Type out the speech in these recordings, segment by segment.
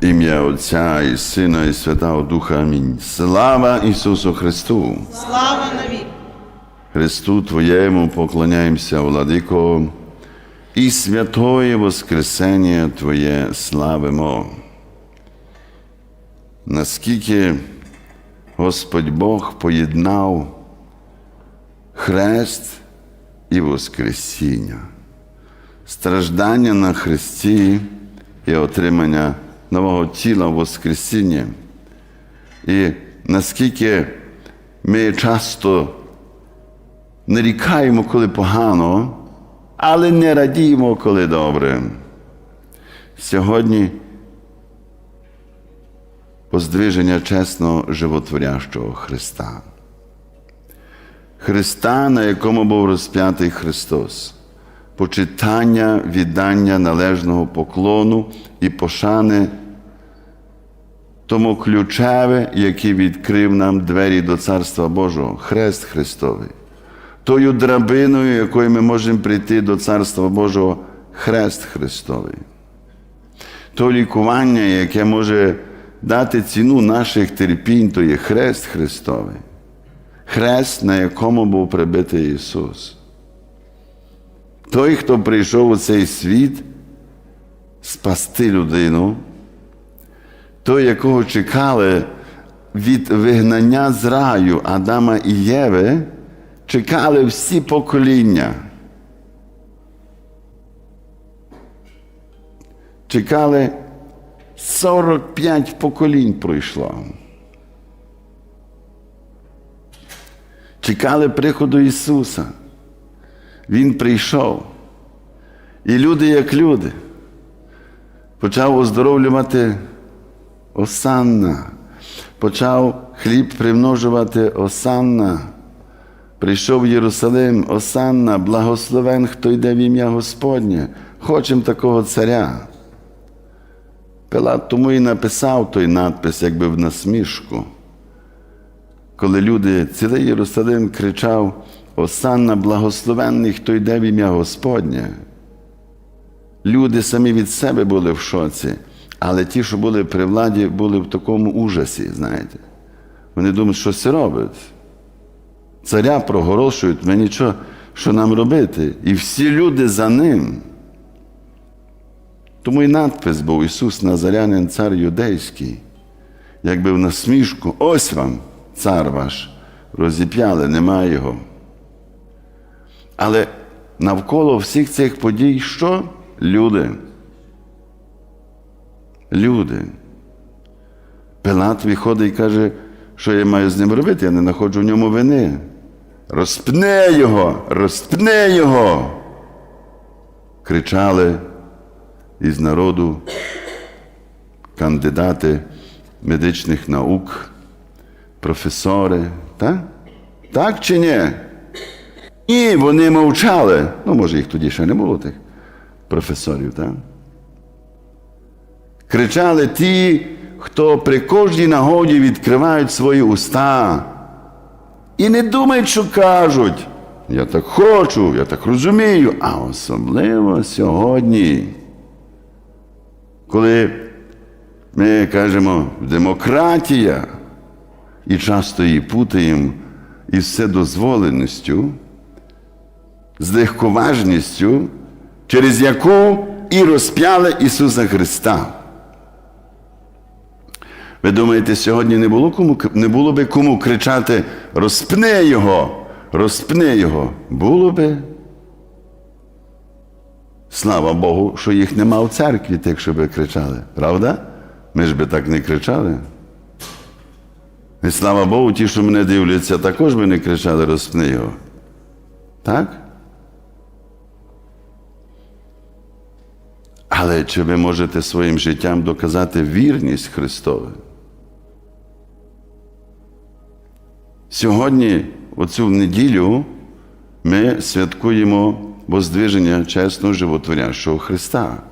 Ім'я Отця і Сина, і Святого Духа. Амінь. Слава Ісусу Христу! Слава навік! Христу Твоєму поклоняємося, Владико, і святое Воскресення Твоє славимо. Наскільки Господь Бог поєднав хрест і Воскресіння, страждання на Христі і отримання нового тіла в Воскресіння. І наскільки ми часто нарікаємо, коли погано, але не радіємо, коли добре. Сьогодні поздвиження чесного животворящого Христа. Христа, на якому був розп'ятий Христос, почитання, віддання належного поклону і пошани тому ключеве, який відкрив нам двері до Царства Божого, Хрест Христовий. Тою драбиною, якою ми можемо прийти до Царства Божого, Хрест Христовий. То лікування, яке може дати ціну наших терпінь, то є Хрест Христовий. Хрест, на якому був прибитий Ісус. Той, хто прийшов у цей світ, спасти людину, той, якого чекали від вигнання з раю Адама і Єви, чекали всі покоління. Чекали 45 поколінь пройшло. Чекали приходу Ісуса. Він прийшов. І люди, як люди, почав оздоровлювати Осанна. Почав хліб примножувати Осанна. Прийшов в Єрусалим, Осанна, благословен, хто йде в ім'я Господнє. Хочемо такого царя. Пилат тому і написав той надпис, якби в насмішку. Коли люди, цілий Єрусалим кричав: Осанна, благословенний, хто йде в ім'я Господнє. Люди самі від себе були в шоці. Але ті, що були при владі, були в такому ужасі, знаєте. Вони думають, що це робить. Царя проголошують, ми нічого, що нам робити. І всі люди за ним. Тому і надпис був Ісус Назарянин, цар юдейський, якби в насмішку, ось вам, цар ваш, розіп'яли, немає його. Але навколо всіх цих подій що? Люди люди. Пилат виходить і каже, що я маю з ним робити, я не знаходжу в ньому вини. Розпне його, розпне його. Кричали із народу кандидати медичних наук, професори. Так? Так чи ні? Ні, вони мовчали. Ну, може, їх тоді ще не було тих професорів, так? Кричали ті, хто при кожній нагоді відкривають свої уста і не думають, що кажуть. Я так хочу, я так розумію, а особливо сьогодні, коли ми кажемо демократія і часто її путаємо із вседозволеністю, з легковажністю, через яку і розп'яли Ісуса Христа. Ви думаєте, сьогодні не було кому не було би кому кричати розпни його, розпни його. Було би. Слава Богу, що їх нема в церкві, тих, щоб кричали. Правда? Ми ж би так не кричали. І слава Богу, ті, що мене дивляться, також би не кричали розпни його. Так? Але чи ви можете своїм життям доказати вірність Христову? Сьогодні, оцю неділю, ми святкуємо воздвиження чесного животворящого Христа.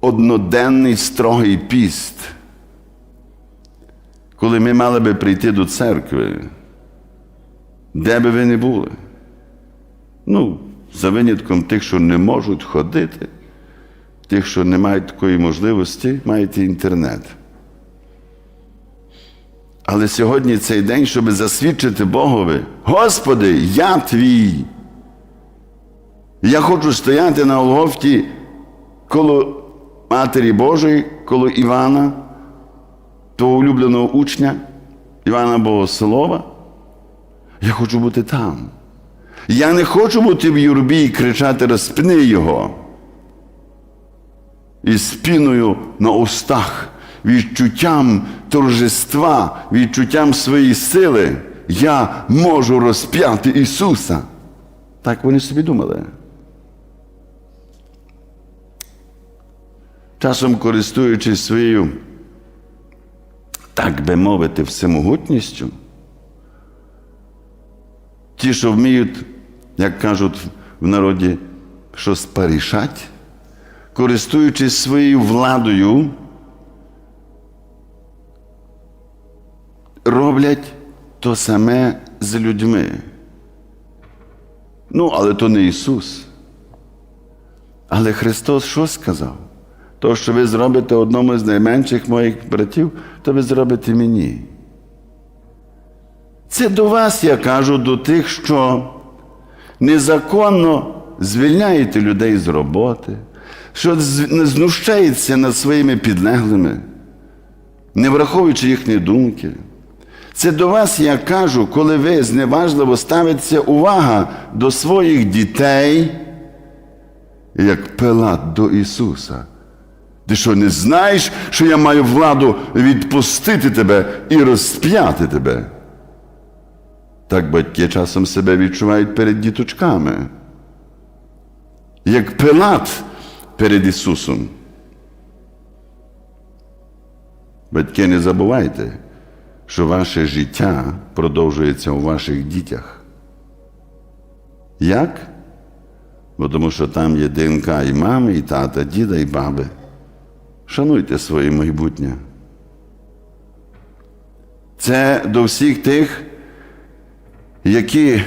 Одноденний строгий піст, коли ми мали би прийти до церкви, де би ви не були. Ну, за винятком тих, що не можуть ходити, тих, що не мають такої можливості, маєте інтернет. Але сьогодні цей день, щоб засвідчити Богові, Господи, я твій. Я хочу стояти на Олгофті коло Матері Божої, коло Івана, твого улюбленого учня, Івана Богослова. Я хочу бути там. Я не хочу бути в юрбі і кричати розпни його. І спіною на устах, відчуттям торжества, відчуттям своєї сили, я можу розп'яти Ісуса. Так вони собі думали. Часом користуючись своєю, так би мовити, всемогутністю, ті, що вміють, як кажуть в народі, щось порішать, користуючись своєю владою, роблять то саме з людьми. Ну, але то не Ісус. Але Христос що сказав? То, що ви зробите одному з найменших моїх братів, то ви зробите мені. Це до вас, я кажу, до тих, що незаконно звільняєте людей з роботи, що знущається над своїми підлеглими, не враховуючи їхні думки. Це до вас, я кажу, коли ви зневажливо ставиться увага до своїх дітей, як Пилат до Ісуса. Ти що не знаєш, що я маю владу відпустити тебе і розп'яти тебе? Так батьки часом себе відчувають перед діточками, як Пилат перед Ісусом. Батьки, не забувайте, що ваше життя продовжується у ваших дітях. Як? Бо тому що там є ДНК і мами, і тата, діда, і баби. Шануйте своє майбутнє. Це до всіх тих, які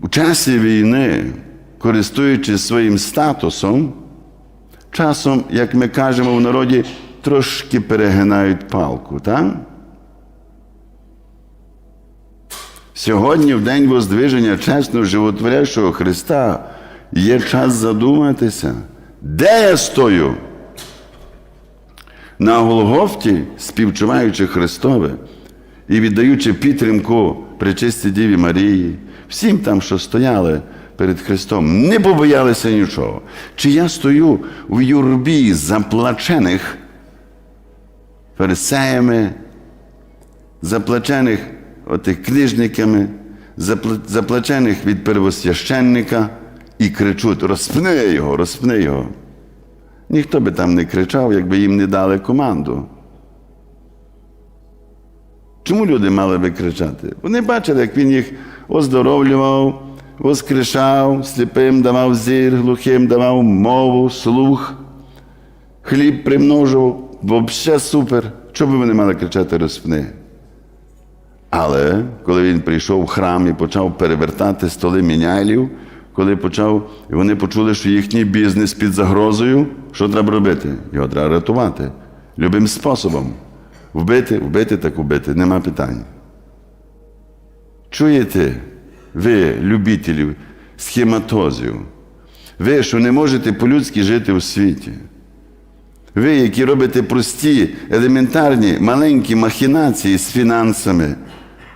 у часі війни, користуючись своїм статусом, часом, як ми кажемо в народі, трошки перегинають палку, так? Сьогодні, в день воздвиження чесно животворящого Христа, є час задуматися, де я стою? На Голгофті, співчуваючи Христове і віддаючи підтримку Пречистій Діві Марії, всім там, що стояли перед Христом, не побоялися нічого. Чи я стою в юрбі заплачених фарисеями, заплачених отих книжниками, заплачених від первосвященника і кричуть: розпни його, розпни його. Ніхто би там не кричав, якби їм не дали команду. Чому люди мали би кричати? Вони бачили, як він їх оздоровлював, воскрешав, сліпим давав зір, глухим давав мову, слух, хліб примножував, взагалі супер. Чому би вони мали кричати розпни? Але коли він прийшов в храм і почав перевертати столи мінялів, коли почав, і вони почули, що їхній бізнес під загрозою, що треба робити? Його треба рятувати. Любим способом. Вбити, вбити, так вбити, нема питань. Чуєте, ви, любителів схематозів, ви, що не можете по-людськи жити у світі. Ви, які робите прості, елементарні, маленькі махінації з фінансами,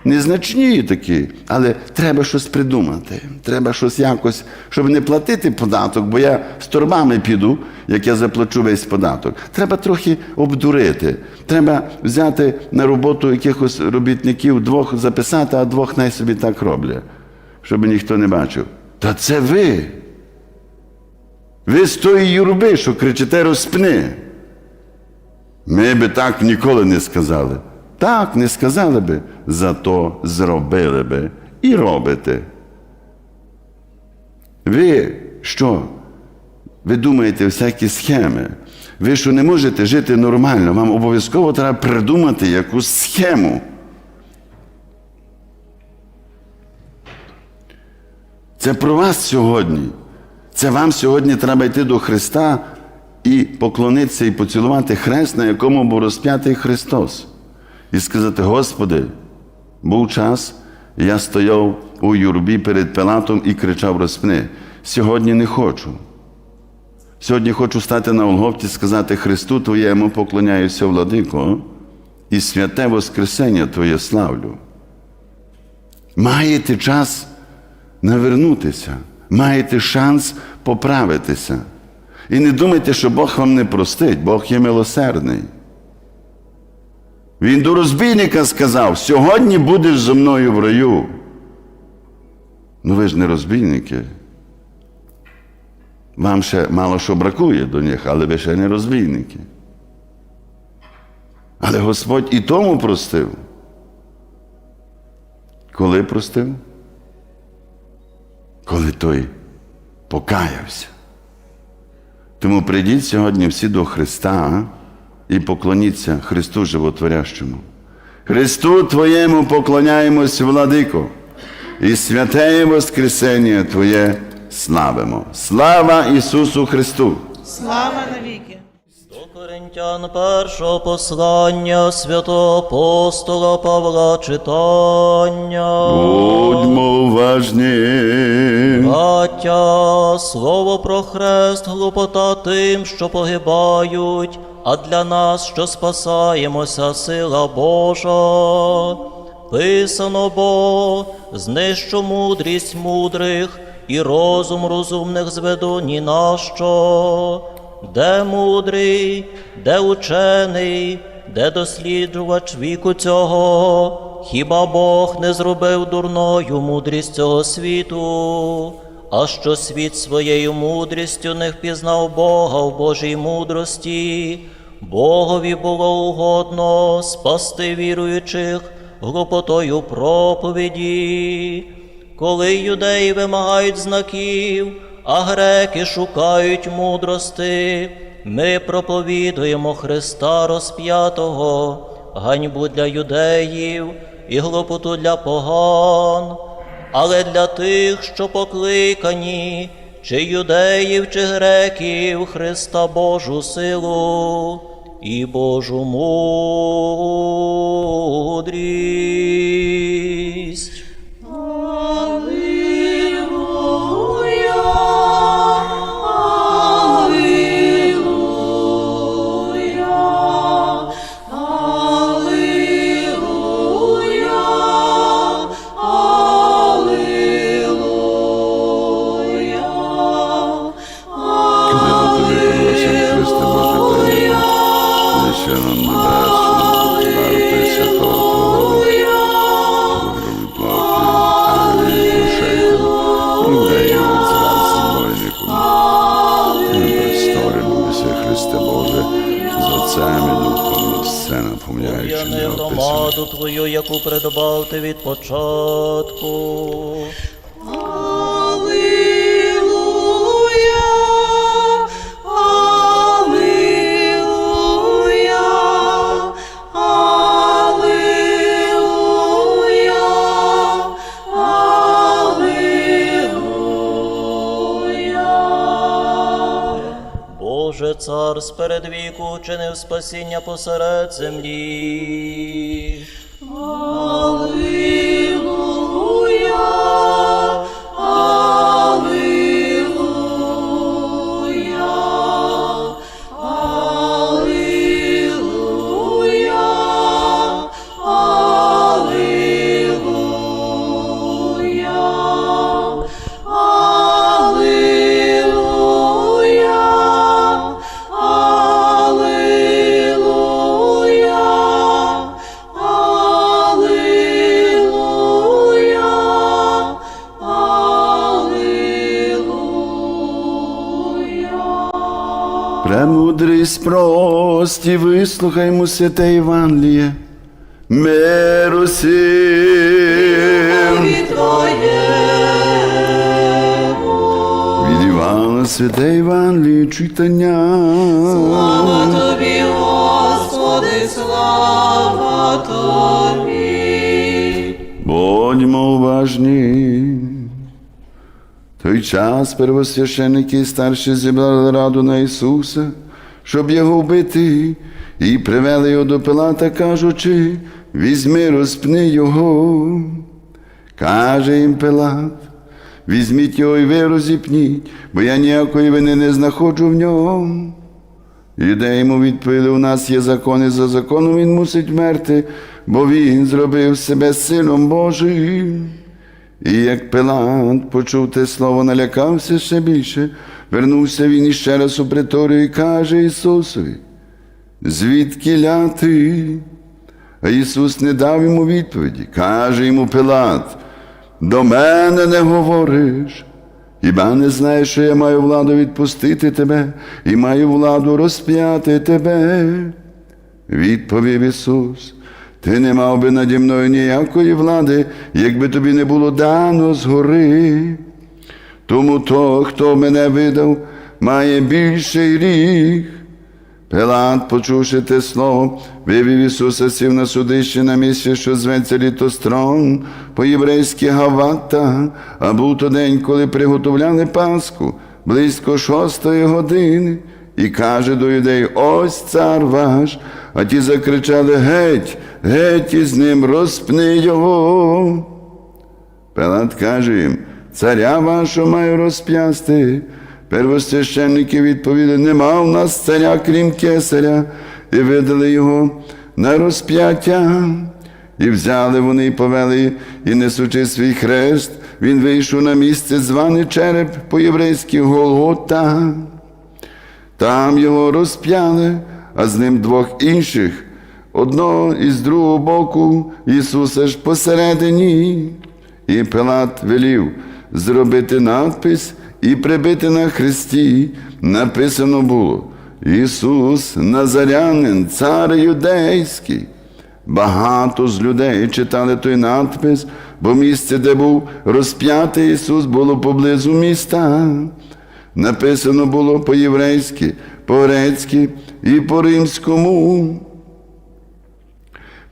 незначні такі, але треба щось придумати. Треба щось якось, щоб не платити податок, бо я з торбами піду, як я заплачу весь податок. Треба трохи обдурити. Треба взяти на роботу якихось робітників, двох записати, а двох най собі так роблять, щоб ніхто не бачив. Та це ви. Ви з тої юрби, що кричите розпни. Ми би так ніколи не сказали. Так, не сказали би, зато зробили би і робите. Ви що? Ви думаєте всякі схеми. Ви що не можете жити нормально, вам обов'язково треба придумати якусь схему. Це про вас сьогодні. Це вам сьогодні треба йти до Христа і поклонитися і поцілувати хрест, на якому був розп'ятий Христос, і сказати: Господи, був час, я стояв у юрбі перед Пилатом і кричав розпни. Сьогодні не хочу. Сьогодні хочу стати на Олговці, сказати Христу Твоєму поклоняюся, владико, і святе Воскресення Твоє славлю. Маєте час навернутися, маєте шанс поправитися. І не думайте, що Бог вам не простить, Бог є милосердний. Він до розбійника сказав: сьогодні будеш зі мною в раю. Ну ви ж не розбійники. Вам ще мало що бракує до них, але ви ще не розбійники. Але Господь і тому простив. Коли простив? Коли той покаявся. Тому прийдіть сьогодні всі до Христа і поклоніться Христу Животворящому. Христу Твоєму поклоняємось, владико, і святеє Воскресення Твоє славимо. Слава Ісусу Христу! Слава навіки! До Коринтян першого послання святого апостола Павла читання. Будьмо уважні. Браття, слово про хрест глупота тим, що погибають, а для нас, що спасаємося, сила Божа. Писано бо, знищу мудрість мудрих, і розум розумних зведу ні на що. Де мудрий, де учений, де досліджувач віку цього? Хіба Бог не зробив дурною мудрість цього світу? А що світ своєю мудрістю не впізнав Бога в Божій мудрості, Богові було угодно спасти віруючих глупотою проповіді. Коли юдеї вимагають знаків, а греки шукають мудрости, ми проповідуємо Христа розп'ятого, ганьбу для юдеїв і глупоту для поган, але для тих, що покликані, чи юдеїв, чи греків, Христа Божу силу і Божу мудрість. Твою, яку придбав ти від початку. Боже цар сперед віку учинив спасіння посеред землі. Прості, вислухаймо святе Євангеліє. Миру сім. Від Івана святе Євангеліє читання. Слава тобі, Господи, слава тобі. Будьмо уважні. Той час первосвященники і старші зібрали раду на Ісуса щоб його вбити, і привели його до Пилата, кажучи, візьми, розпни його. Каже їм Пилат, візьміть його і ви розіпніть, бо я ніякої вини не знаходжу в ньому. Юдеї йому відповіли, у нас є закон, і за законом він мусить вмерти, бо він зробив себе сином Божим. І як Пилат почув те слово, налякався ще більше, вернувся він іще раз у приторію і каже Ісусові, звідки ляти? А Ісус не дав йому відповіді. Каже йому Пилат, до мене не говориш. Хіба не знаєш, що я маю владу відпустити тебе і маю владу розп'яти тебе? Відповів Ісус, ти не мав би наді мною ніякої влади, якби тобі не було дано згори. Тому то, хто мене видав, має більший ріг. Пилат, почувши те слово, вивів Ісуса сів на судище на місці, що зветься літострон, по-єврейськи Гавата, а був то день, коли приготовляли Пасху, близько шостої години, і каже до юдей, ось цар ваш, а ті закричали Геть, геть із ним, розпни його. Пилат каже їм, царя вашого маю розп'ясти. Первосвященники відповіли, нема в нас царя, крім кесаря, і видали його на розп'яття. І взяли вони і повели, і несучи свій хрест, він вийшов на місце, званий череп по-єврейськи Голгота. Там його розп'яли, а з ним двох інших, одного і з другого боку Ісуса ж посередині. І Пилат велів зробити надпис і прибити на хресті. Написано було Ісус Назарянин, цар юдейський. Багато з людей читали той надпис, бо місце, де був розп'ятий Ісус, було поблизу міста. Написано було по-єврейськи, по-грецьки і по-римському.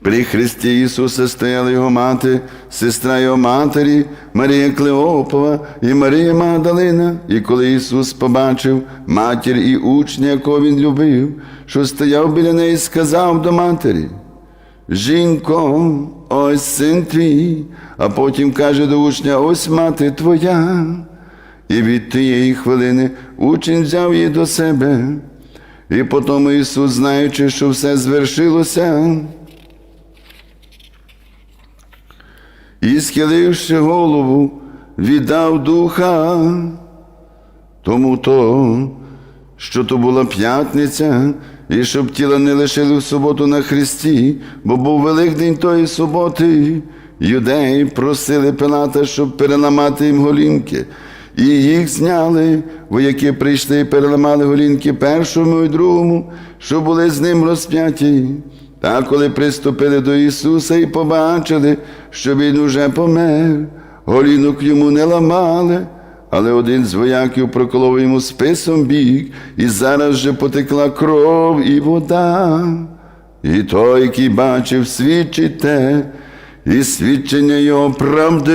При Христі Ісуса стояла його мати, сестра його матері, Марія Клеопова і Марія Магдалина. І коли Ісус побачив матір і учня, якого він любив, що стояв біля неї, сказав до матері: Жінко, ось син твій, а потім каже до учня, ось мати твоя. І від тієї хвилини учень взяв її до себе. І потому Ісус, знаючи, що все звершилося, і, схиливши голову, віддав духа. Тому то, що то була п'ятниця, і щоб тіла не лишили в суботу на Христі, бо був Великдень тої суботи, юдеї просили Пилата, щоб переламати їм голінки. І їх зняли, вояки прийшли і переламали голінки першому і другому, що були з ним розп'яті. Та коли приступили до Ісуса і побачили, що Він уже помер, голінок йому не ламали, але один з вояків проколов йому списом бік, і зараз же потекла кров і вода. І той, який бачив, свідчить те, і свідчення його правдиве.